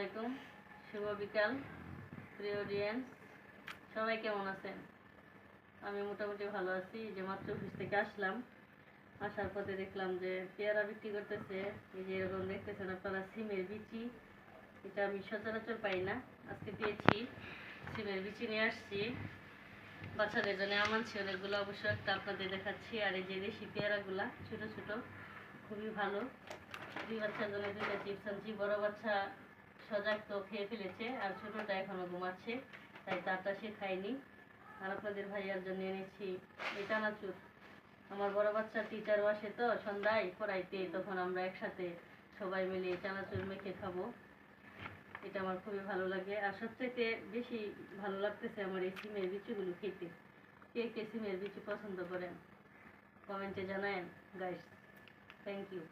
আলাইকুম। শুভ বিকাল, প্রিয় অডিয়েন্স সবাই কেমন আছেন? আমি মোটামুটি ভালো আছি। যে মাত্র অফিস থেকে আসলাম। আসার পথে দেখলাম যে পেয়ারা বিক্রি করতেছে। এই যে এরকম দেখতেছেন আপনারা, সিমের বিচি। এটা আমি সচরাচর পাই না। আজকে পেয়েছি। সিমের বিচি নিয়ে আসছি। বাচ্চাদের জন্য আমানছি অনেকগুলো অবশ্য একটা আপনাদের দেখাচ্ছি। আর এই যে দেশি পেয়ারাগুলা, ছোট ছোট, খুবই ভালো। দুই বাচ্চার জন্য দুইটা চিপস আনছি। বড় বাচ্চা সজাগ তো খেয়ে ফেলেছে, আর ছোটটা এখনও ঘুমাচ্ছে, তাই তারটা সে খায়নি। আর আপনাদের ভাইয়ার জন্য এনেছি এই চানাচুর। আমার বড় বাচ্চা টিচারও আসে তো, সন্ধ্যায় পড়াইতে, তখন আমরা একসাথে সবাই মিলে চানাচুর মেখে খাব। এটা আমার খুবই ভালো লাগে। আর সবথেকে বেশি ভালো লাগতেছে আমার এই সিমের বিচিগুলো খেতে। কে কে সিমের বিচি পছন্দ করেন? কমেন্টে জানায়েন গাইস থ্যাংক ইউ